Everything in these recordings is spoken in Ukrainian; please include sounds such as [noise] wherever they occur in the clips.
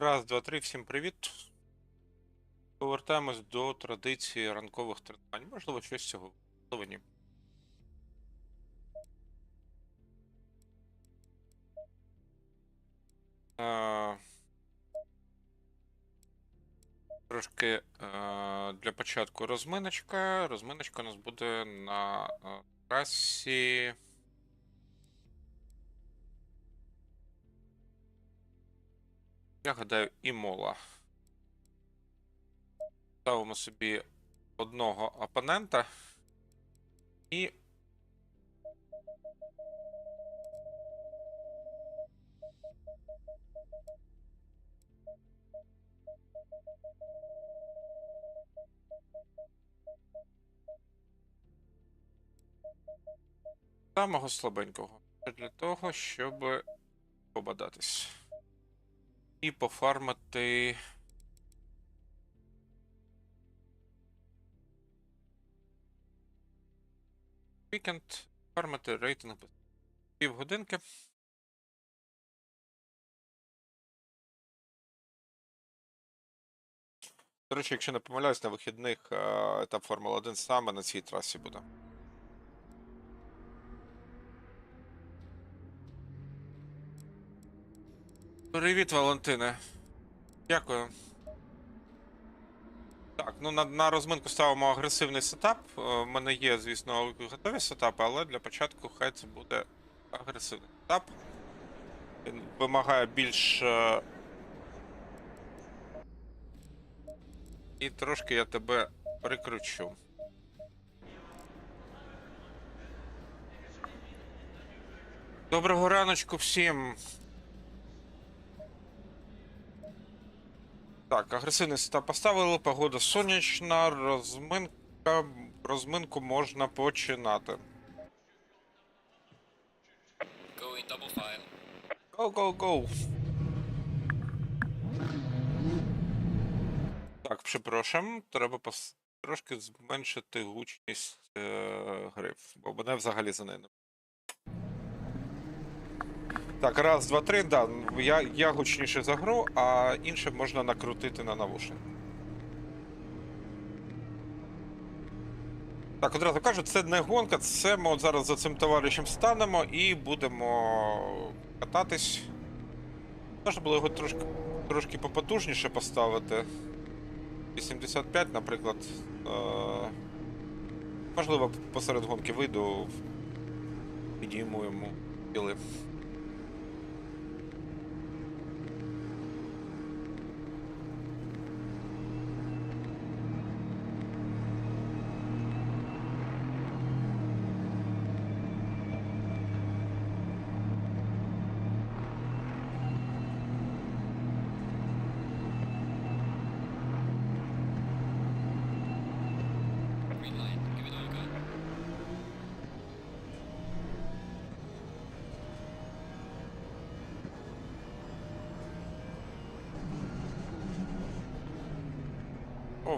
Раз, два, три, всім привіт. Повертаємось до традиції ранкових тренувань. Можливо, щось з цього, можливо, Трошки для початку розминочка. Розминочка у нас буде на трасі. Я гадаю, і мола. Ставимо собі одного опонента і. Самого слабенького. Для того, щоб побадатись. І пофармити. Вікенд. Фармити рейтинг півгодинки. До речі, якщо не помиляюсь, на вихідних етап Формула 1 саме на цій трасі буде. Привіт, Валентине. Дякую. Так, ну на, на розминку ставимо агресивний сетап. Е, У мене є, звісно, готові сетапи, але для початку хай це буде агресивний сетап. Він вимагає більш. е, І трошки я тебе прикручу. Доброго раночку всім. Так, агресивний сетап поставили, погода сонячна, розминка. Розминку можна починати. Going double file. Go, go, go. Так, припрошуємо, треба пос... трошки зменшити гучність е... гриф, бо мене взагалі за нею. не- Так, раз, два, три, да. Я, я гучніше за гру, а інше можна накрутити на навушник. Так, одразу кажу, це не гонка, це ми от зараз за цим товаришем станемо і будемо кататись. Можна було його трошки, трошки попотужніше поставити. 85, наприклад. Е- можливо, посеред гонки вийду, підійму йому.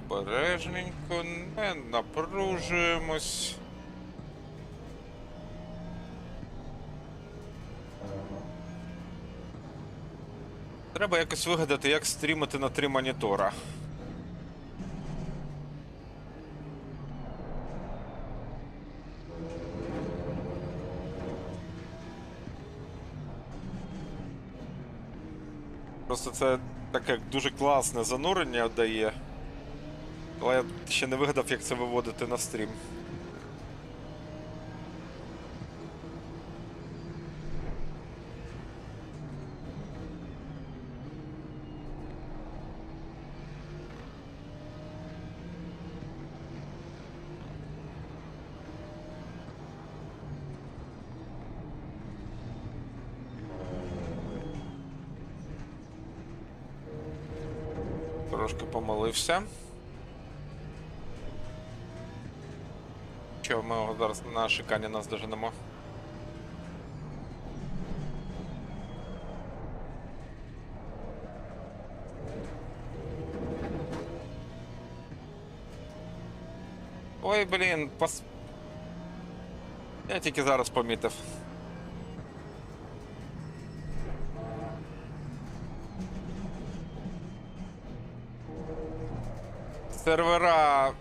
Обережненько, не напружуємось. Треба якось вигадати, як стрімити на три монітора. Просто це таке дуже класне занурення дає. Але я ще не вигадав, як це виводити на стрім. Трошки помолився. нічого, ми його зараз на шикані нас доженемо. Ой, блін, пос... Я тільки зараз помітив. Сервера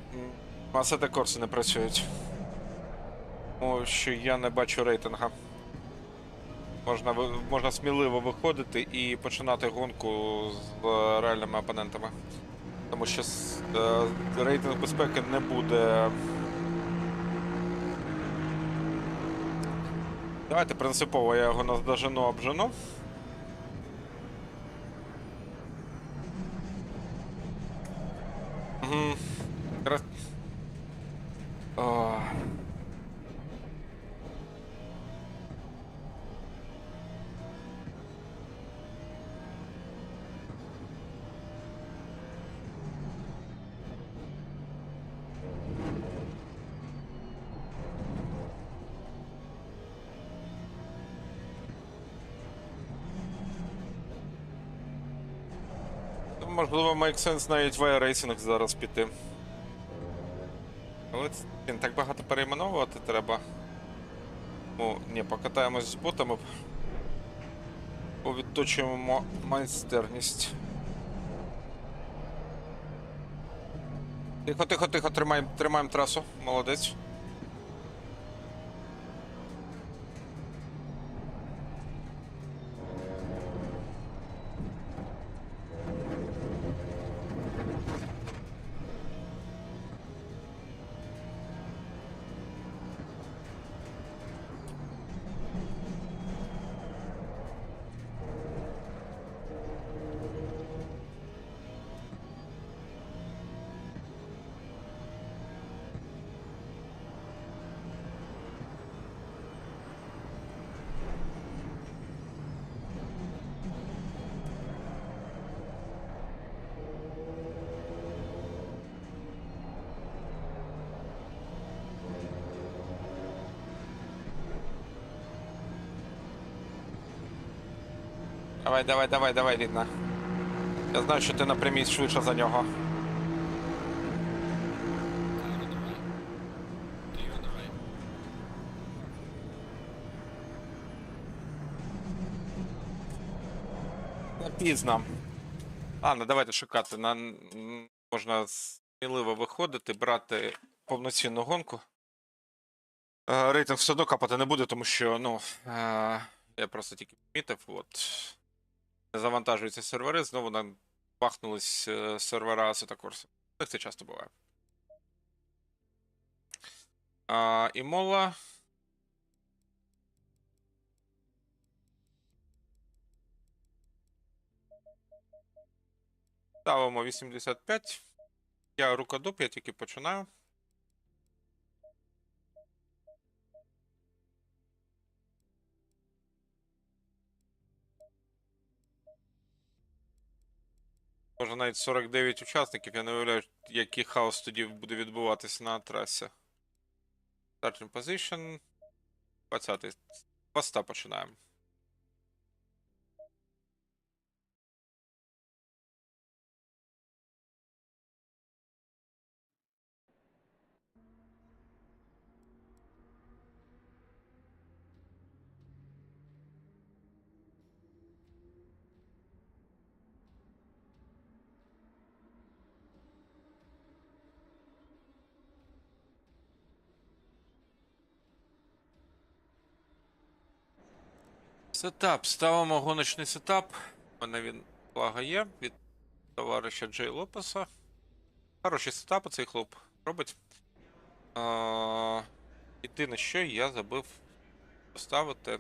Масета Корси не працюють. Тому що я не бачу рейтинга. Можна, можна сміливо виходити і починати гонку з е, реальними опонентами. Тому що е, рейтинг безпеки не буде. Давайте принципово я його наздожену обжену. Make sense навіть в iRacing зараз піти. Але блін, так багато перейменовувати треба. Ну, ні, покатаємось з ботами. Повідточуємо майстерність. Тихо, тихо, тихо, тримаємо, тримаємо трасу. Молодець. Давай, давай, давай, давай, рідна. Я знаю, що ти на швидше за нього. Пізно. Ладно, давайте шукати. На... Можна сміливо виходити, брати повноцінну гонку. Е, Рейтинг все одно капати не буде, тому що, ну, е, я просто тільки помітив, от. Завантажуються сервери, знову нам бахнулись е, сервера Corsa. Так це часто буває. А, і мола. Ставимо 85. Я рукодоп, я тільки починаю. Може навіть 49 учасників, я не уявляю, який хаос тоді буде відбуватися на трасі. Starting position. 20. Поста починаємо. Сетап. Ставимо гоночний сетап. У мене він благо є від товариша Джей Лопеса. Хороші сетапи цей хлоп робить. А, єдине, що я забив поставити.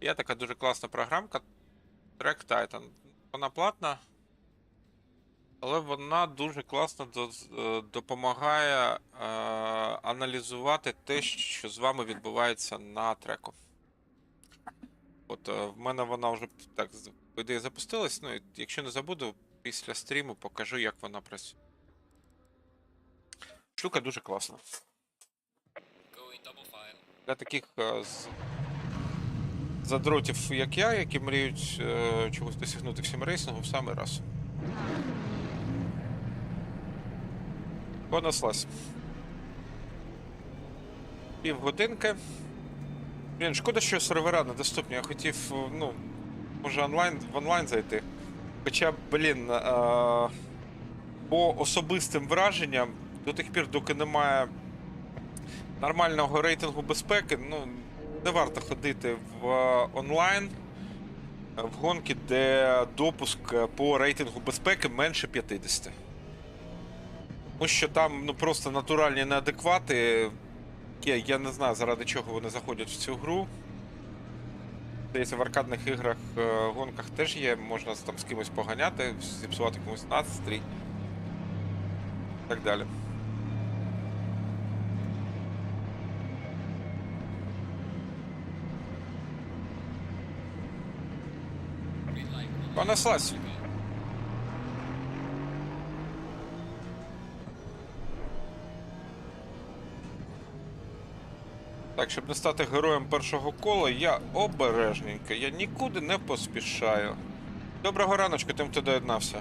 Є така дуже класна програмка Track Titan. Вона платна. Але вона дуже класно е, допомагає е, аналізувати те, що з вами відбувається на треку. От е, в мене вона вже так по запустилась. Ну, якщо не забуду, після стріму покажу, як вона працює. Штука дуже класна. Для таких е, з... задротів, як я, які мріють е, чогось досягнути в сімрейсингу в самий раз. Понеслась. Півгодинки. Блін, шкода, що сервера недоступні. Я хотів, е, ну, може онлайн в онлайн зайти. Хоча, блін, е, По особистим враженням, до тих пір, доки немає нормального рейтингу безпеки, ну не варто ходити в е, онлайн в гонки, де допуск по рейтингу безпеки менше 50. Тому що там ну, просто натуральні неадеквати. Є, я не знаю, заради чого вони заходять в цю гру. Здається, в аркадних іграх, е, гонках теж є, можна там з кимось поганяти, зіпсувати комусь настрій. І так далі. Понеслась. Так, щоб не стати героєм першого кола, я обережненько, я нікуди не поспішаю. Доброго раночку, тим, хто доєднався.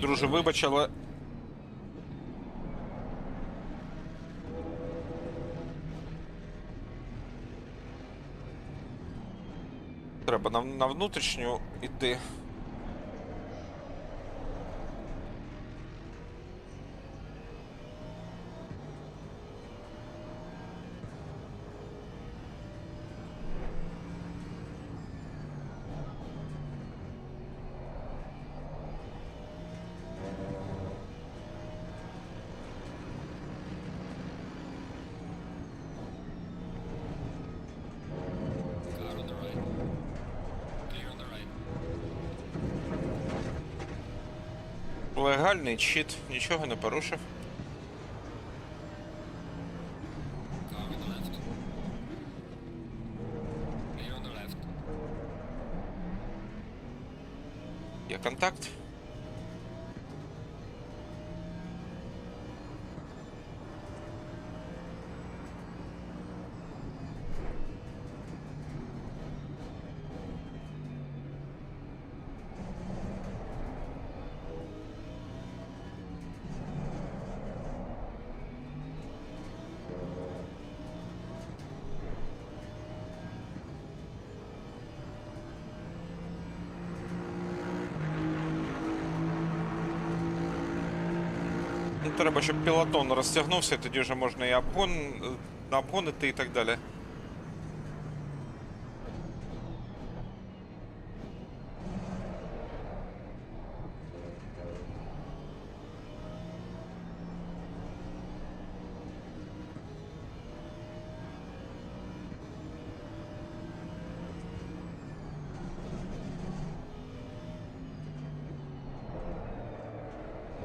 Друже, вибач, але. Треба на, на внутрішню іти. Легальний чіт, нічого не порушив. Треба, щоб пілотон розтягнувся, тоді вже можна і обгон, е, обгонити і так далі.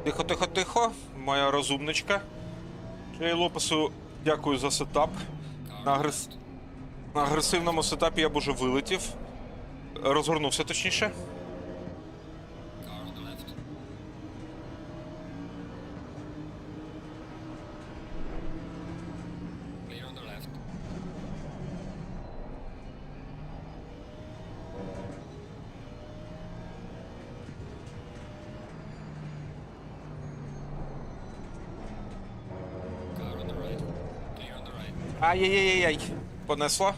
Тихо, тихо, тихо, моя розумничка. Джей Лопесу дякую за сетап. На, агрес... На агресивному сетапі я б уже вилетів. Розгорнувся точніше. Ai, ai, ai, ai. Pô, não é só?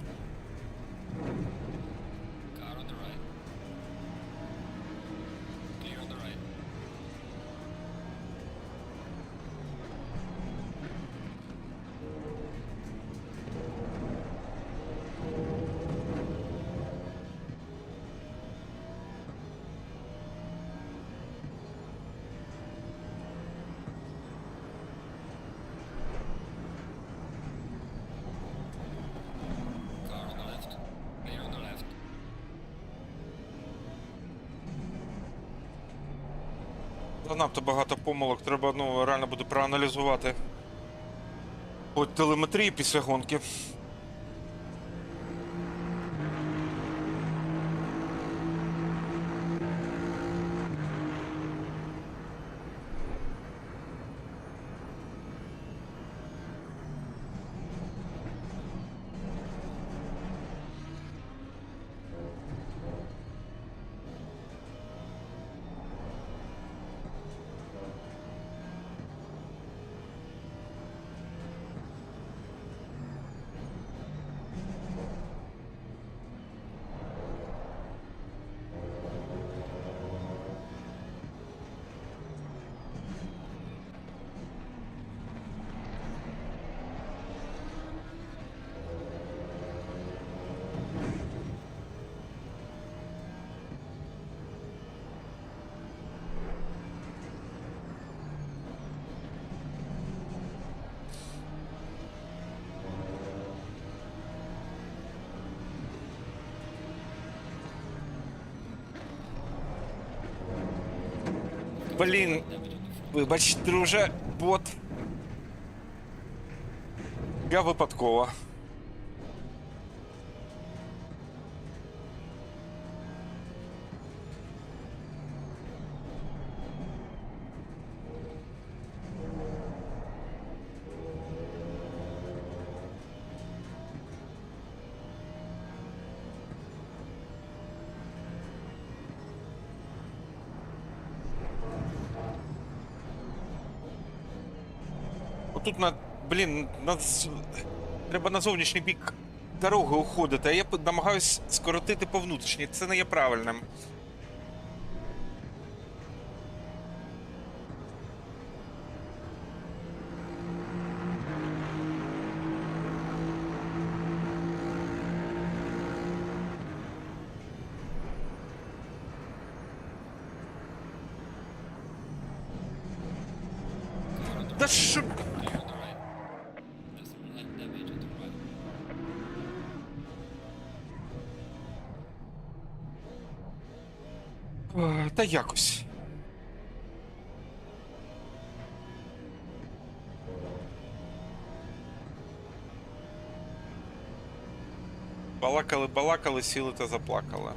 Занадто багато помилок, треба ну, реально буде проаналізувати. По телеметрії після гонки. Блін, вибач, друже, бот. Я випадково. Блін, на... треба на зовнішній бік дороги уходити, а я намагаюсь скоротити по внутрішній. Це не є правильним. Та що? Та якось. Балакали, балакали, сіли та заплакали.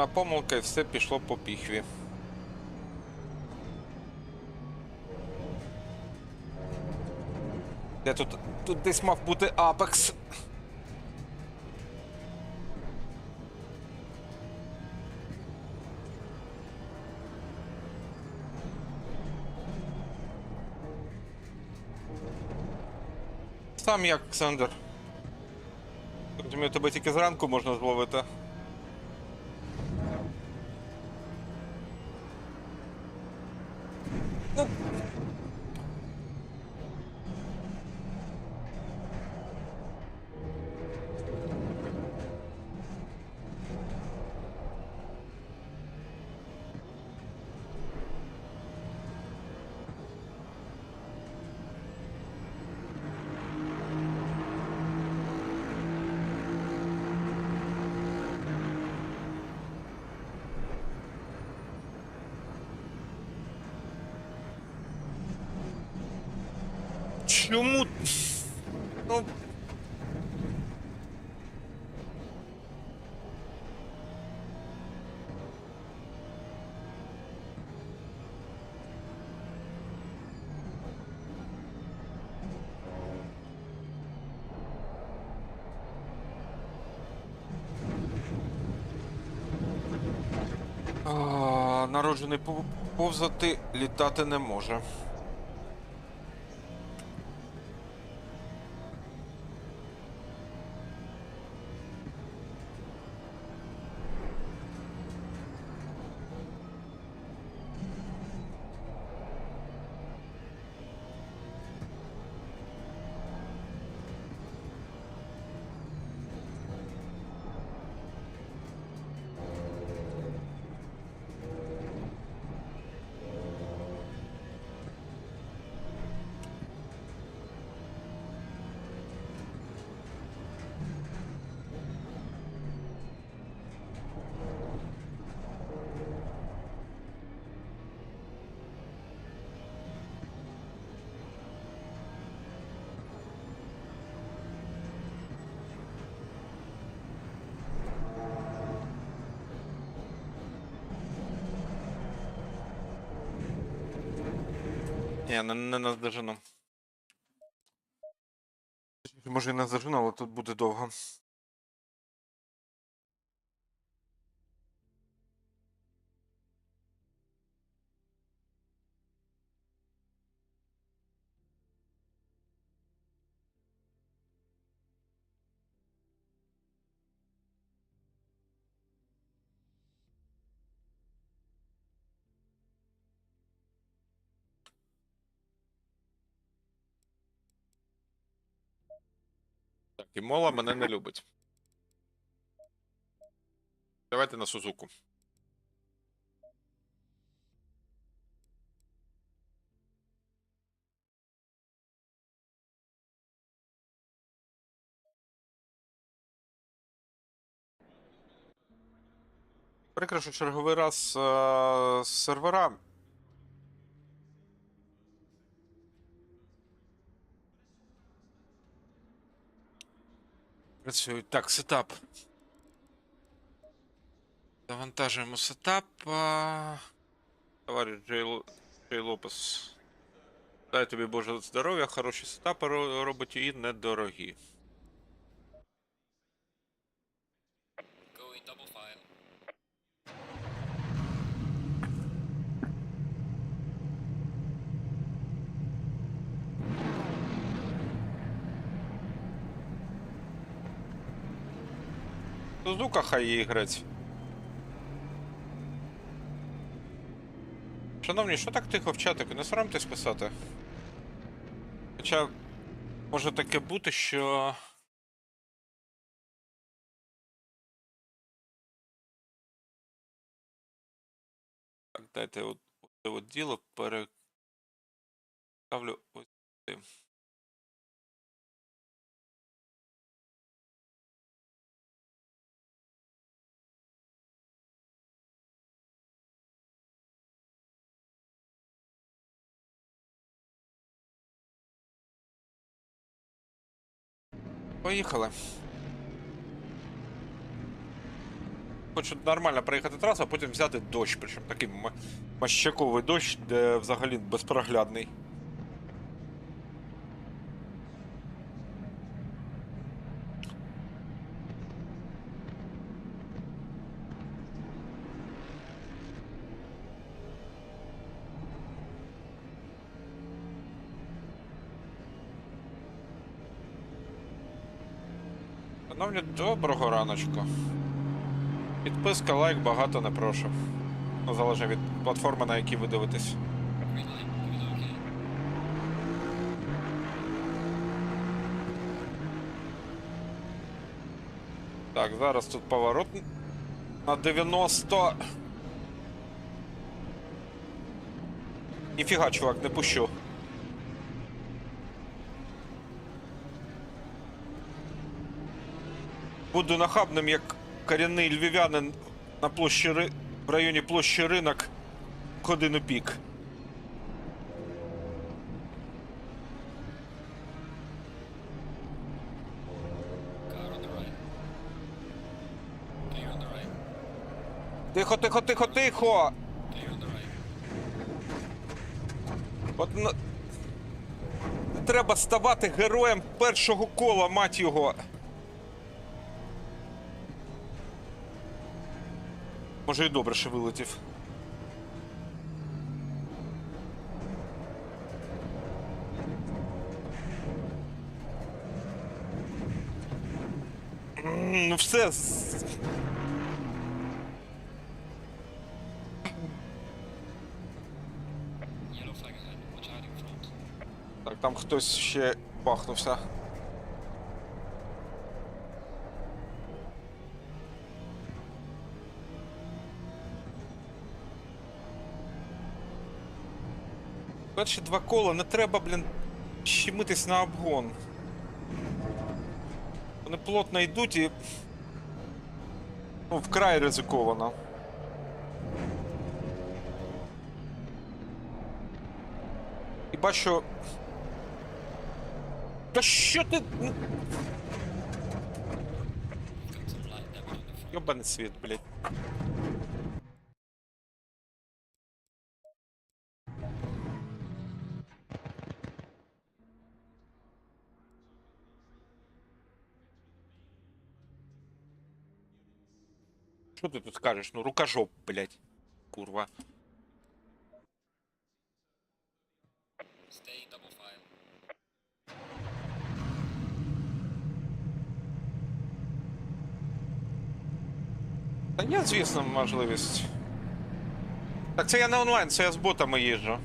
На помилка і все пішло по піхві. Де тут. Тут десь мав бути Апекс. Сам як, Ксандер. Розумію, тебе тільки зранку можна зловити. Чому? Ну. Народжений пов- повзати літати не може. Ні, не, не наздожену. Може і наздожену, але тут буде довго. І мола мене не любить. Давайте на Сузуку. Прикро, що черговий раз е, сервера. Працюють. Так, сетап. Завантажуємо сетап. Товариш Джей, Лопес. Дай тобі Боже здоров'я, хороші сетапи роботі і недорогі. Go in double file. Сузука хай грець. Шановні, що так тихо в чатику? Не соромтесь писати. Хоча може таке бути, що. Так, дайте от, це от діло переставлю ось Поїхали. Хочу нормально проїхати трасу, а потім взяти дощ, причому такий мощаковий дощ, де взагалі безпроглядний. Шановні, доброго раночку. Підписка, лайк багато не прошу. Ну, залежить від платформи, на якій ви дивитесь. Так, зараз тут поворот на 90. Ніфіга, чувак, не пущу. Буду нахабним, як корінний львів'янин на площі Ри... в районі площі ринок годину пік. Тихо, тихо, тихо, тихо! От на... треба ставати героєм першого кола, мать його. Може і добре, що вилетів. М, Ну все. з- Yellow flag ahead. Watch out in front. Так, там хтось ще бахнувся. Перші два кола не треба, блін, щемитись на обгон. Вони плотно йдуть і. Ну, вкрай ризиковано. Хіба що. Та що ти. ну. Йобаний світ, блядь. Що ти тут скажеш? Ну, рукожоп, блядь. Курва. Stay in double file. Та є, звісно, можливість. Так це я не онлайн, це я з ботами їжджу.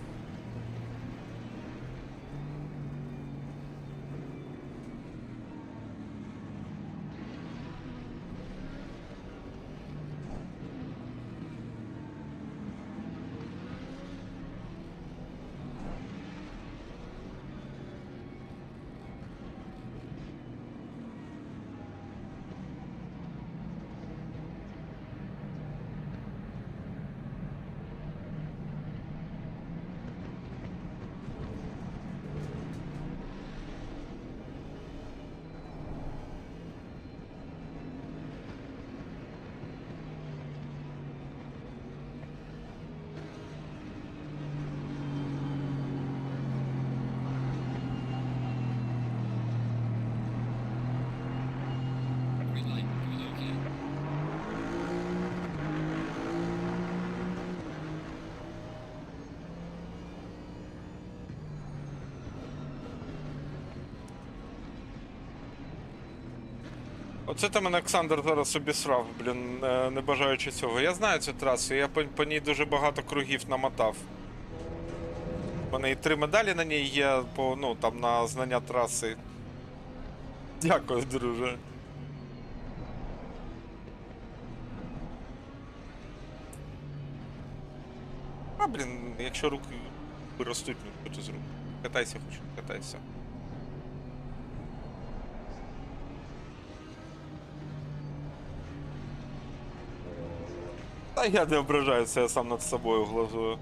Оце там мене Олександр зараз обісрав, блін, не бажаючи цього. Я знаю цю трасу, я по, по ній дуже багато кругів намотав. У мене і три медалі на ній є по, ну, там, на знання траси. Дякую, друже. А, блін, якщо руки виростуть, ну, то з рук. Катайся, хочу, катайся. [laughs] я не ображаюся, я сам над собою глазую.